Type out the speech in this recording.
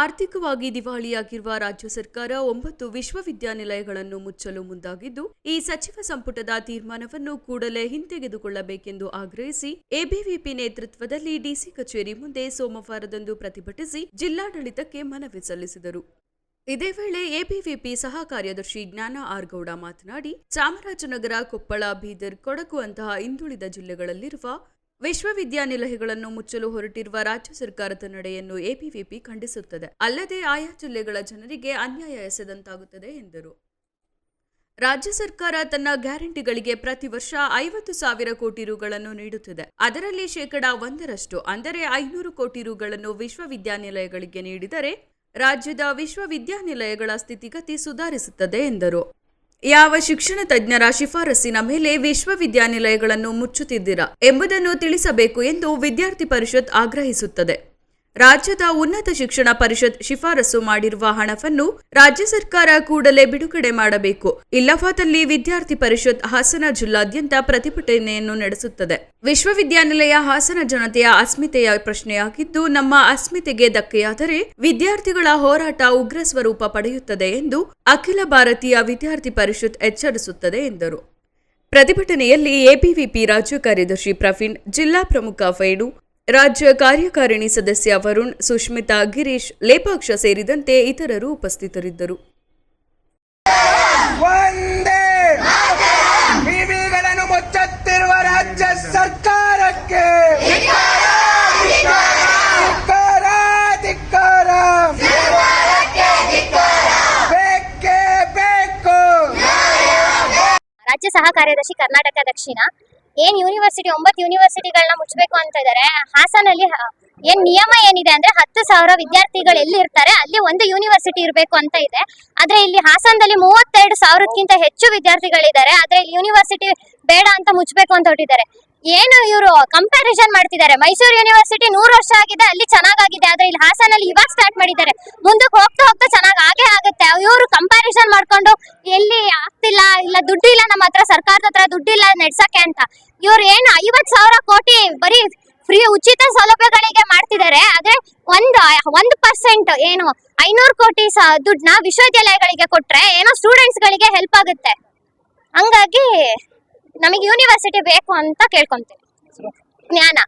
ಆರ್ಥಿಕವಾಗಿ ದಿವಾಳಿಯಾಗಿರುವ ರಾಜ್ಯ ಸರ್ಕಾರ ಒಂಬತ್ತು ವಿಶ್ವವಿದ್ಯಾನಿಲಯಗಳನ್ನು ಮುಚ್ಚಲು ಮುಂದಾಗಿದ್ದು, ಈ ಸಚಿವ ಸಂಪುಟದ ತೀರ್ಮಾನವನ್ನು ಕೂಡಲೇ ಹಿಂತೆಗೆದುಕೊಳ್ಳಬೇಕೆಂದು ಆಗ್ರಹಿಸಿ ಎಬಿವಿಪಿ ನೇತೃತ್ವದಲ್ಲಿ ಡಿಸಿ ಕಚೇರಿ ಮುಂದೆ ಸೋಮವಾರದಂದು ಪ್ರತಿಭಟಿಸಿ ಜಿಲ್ಲಾಡಳಿತಕ್ಕೆ ಮನವಿ ಸಲ್ಲಿಸಿದರು. ಇದೇ ವೇಳೆ ಎಬಿವಿಪಿ ಸಹ ಕಾರ್ಯದರ್ಶಿ ಜ್ಞಾನ ಆರ್ ಗೌಡ ಮಾತನಾಡಿ, ಚಾಮರಾಜನಗರ ಕೊಪ್ಪಳ ಬೀದರ್ ಕೊಡಗು ಅಂತಹ ಹಿಂದುಳಿದ ಜಿಲ್ಲೆಗಳಲ್ಲಿರುವ ವಿಶ್ವವಿದ್ಯಾನಿಲಯಗಳನ್ನು ಮುಚ್ಚಲು ಹೊರಟಿರುವ ರಾಜ್ಯ ಸರ್ಕಾರದ ನಡೆಯನ್ನು ಎಪಿವಿಪಿ ಖಂಡಿಸುತ್ತದೆ. ಅಲ್ಲದೆ ಆಯಾ ಜಿಲ್ಲೆಗಳ ಜನರಿಗೆ ಅನ್ಯಾಯ ಎಸೆದಂತಾಗುತ್ತದೆ ಎಂದರು. ರಾಜ್ಯ ಸರ್ಕಾರ ತನ್ನ ಗ್ಯಾರಂಟಿಗಳಿಗೆ ಪ್ರತಿ ವರ್ಷ ಐವತ್ತು ಸಾವಿರ ಕೋಟಿ ರುಗಳನ್ನು ನೀಡುತ್ತಿದೆ. ಅದರಲ್ಲಿ ಶೇಕಡಾ ಒಂದರಷ್ಟು, ಅಂದರೆ ಐನೂರು ಕೋಟಿ ರುಗಳನ್ನು ವಿಶ್ವವಿದ್ಯಾನಿಲಯಗಳಿಗೆ ನೀಡಿದರೆ ರಾಜ್ಯದ ವಿಶ್ವವಿದ್ಯಾನಿಲಯಗಳ ಸ್ಥಿತಿಗತಿ ಸುಧಾರಿಸುತ್ತದೆ ಎಂದರು. ಯಾವ ಶಿಕ್ಷಣ ತಜ್ಞರ ಶಿಫಾರಸಿನ ಮೇಲೆ ವಿಶ್ವವಿದ್ಯಾನಿಲಯಗಳನ್ನು ಮುಚ್ಚುತ್ತಿದ್ದೀರಾ ಎಂಬುದನ್ನು ತಿಳಿಸಬೇಕು ಎಂದು ವಿದ್ಯಾರ್ಥಿ ಪರಿಷತ್ ಆಗ್ರಹಿಸುತ್ತದೆ. ರಾಜ್ಯದ ಉನ್ನತ ಶಿಕ್ಷಣ ಪರಿಷತ್ ಶಿಫಾರಸು ಮಾಡಿರುವ ಹಣವನ್ನು ರಾಜ್ಯ ಸರ್ಕಾರ ಕೂಡಲೇ ಬಿಡುಗಡೆ ಮಾಡಬೇಕು. ಇಲ್ಲವಾದಲ್ಲಿ ವಿದ್ಯಾರ್ಥಿ ಪರಿಷತ್ ಹಾಸನ ಜಿಲ್ಲಾದ್ಯಂತ ಪ್ರತಿಭಟನೆಯನ್ನು ನಡೆಸುತ್ತದೆ. ವಿಶ್ವವಿದ್ಯಾನಿಲಯ ಹಾಸನ ಜನತೆಯ ಅಸ್ಮಿತೆಯ ಪ್ರಶ್ನೆಯಾಗಿದ್ದು, ನಮ್ಮ ಅಸ್ಮಿತೆಗೆ ಧಕ್ಕೆಯಾದರೆ ವಿದ್ಯಾರ್ಥಿಗಳ ಹೋರಾಟ ಉಗ್ರ ಸ್ವರೂಪ ಪಡೆಯುತ್ತದೆ ಎಂದು ಅಖಿಲ ಭಾರತೀಯ ವಿದ್ಯಾರ್ಥಿ ಪರಿಷತ್ ಎಚ್ಚರಿಸುತ್ತದೆ ಎಂದರು. ಪ್ರತಿಭಟನೆಯಲ್ಲಿ ಎಬಿವಿಪಿ ರಾಜ್ಯ ಕಾರ್ಯದರ್ಶಿ ಪ್ರವೀಣ್, ಜಿಲ್ಲಾ ಪ್ರಮುಖ ಫೈಡು ರಾಜ್ಯ ಕಾರ್ಯಕಾರಿಣಿ ಸದಸ್ಯ ವರುಣ್ ಸುಷ್ಮಿತಾ ಗಿರೀಶ್ ಲೇಪಾಕ್ಷ ಸೇರಿದಂತೆ ಇತರರು ಉಪಸ್ಥಿತರಿದ್ದರು. ಮುಚ್ಚುತ್ತಿರುವ ರಾಜ್ಯ ಸರ್ಕಾರಕ್ಕೆ ರಾಜ್ಯ ಸಹ ಕಾರ್ಯದರ್ಶಿ ಕರ್ನಾಟಕ ದಕ್ಷಿಣ ಏನ್ ಯೂನಿವರ್ಸಿಟಿ ಒಂಬತ್ತು ಯೂನಿವರ್ಸಿಟಿಗಳನ್ನ ಮುಚ್ಚಬೇಕು ಅಂತ ಇದಾರೆ, ಹಾಸನಲ್ಲಿ ಏನ್ ನಿಯಮ ಏನಿದೆ ಅಂದ್ರೆ ಹತ್ತು ಸಾವಿರ ವಿದ್ಯಾರ್ಥಿಗಳು ಎಲ್ಲಿ ಇರ್ತಾರೆ, ಅಲ್ಲಿ ಒಂದು ಯೂನಿವರ್ಸಿಟಿ ಇರಬೇಕು ಅಂತ ಇದೆ. ಆದ್ರೆ ಇಲ್ಲಿ ಹಾಸನದಲ್ಲಿ ಮೂವತ್ತೆರಡು ಸಾವಿರಕ್ಕಿಂತ ಹೆಚ್ಚು ವಿದ್ಯಾರ್ಥಿಗಳಿದ್ದಾರೆ, ಆದ್ರೆ ಇಲ್ಲಿ ಯೂನಿವರ್ಸಿಟಿ ಬೇಡ ಅಂತ ಮುಚ್ಚಬೇಕು ಅಂತ ಹೊಟ್ಟಿದ್ದಾರೆ ಏನು ಇವರು ಕಂಪ್ಯಾರಿಸನ್ ಮಾಡ್ತಿದ್ದಾರೆ? ಮೈಸೂರು ಯೂನಿವರ್ಸಿಟಿ ನೂರು ವರ್ಷ ಆಗಿದೆ, ಅಲ್ಲಿ ಚೆನ್ನಾಗಾಗಿದೆ, ಆದ್ರೆ ಇಲ್ಲಿ ಹಾಸನಲ್ಲಿ ಇವಾಗ ಸ್ಟಾರ್ಟ್ ಮಾಡಿದ್ದಾರೆ. ಮುಂದಕ್ಕೆ ಹೋಗ್ತಾ ಹೋಗ್ತಾ ಚೆನ್ನಾಗ್ ಆಗೇ ಆಗುತ್ತೆ ಇವರು ಕಂಪ್ಯಾರಿಸನ್ ಮಾಡ್ಕೊಂಡು ಎಲ್ಲಿ ಇಲ್ಲ ದುಡ್ಡಿಲ್ಲ ನಮ್ಮ ಹತ್ರ, ಸರ್ಕಾರದ ಹತ್ರ ದುಡ್ಡಿಲ್ಲ ನಡ್ಸಕ್ಕೆ ಅಂತ. ಇವ್ರು ಏನು ಐವತ್ ಸಾವಿರ ಕೋಟಿ ಬರೀ ಫ್ರೀ ಉಚಿತ ಸೌಲಭ್ಯಗಳಿಗೆ ಮಾಡ್ತಿದ್ದಾರೆ. ಆದ್ರೆ ಒಂದು ಒಂದು ಪರ್ಸೆಂಟ್ ಏನು ಐನೂರು ಕೋಟಿ ದುಡ್ಡನ್ನ ವಿಶ್ವವಿದ್ಯಾಲಯಗಳಿಗೆ ಕೊಟ್ರೆ ಏನೋ ಸ್ಟೂಡೆಂಟ್ಸ್ ಗಳಿಗೆ ಹೆಲ್ಪ್ ಆಗುತ್ತೆ. ಹಂಗಾಗಿ ನಮಗೆ ಯೂನಿವರ್ಸಿಟಿ ಬೇಕು ಅಂತ ಕೇಳ್ಕೊಂತೀವಿ ಜ್ಞಾನ.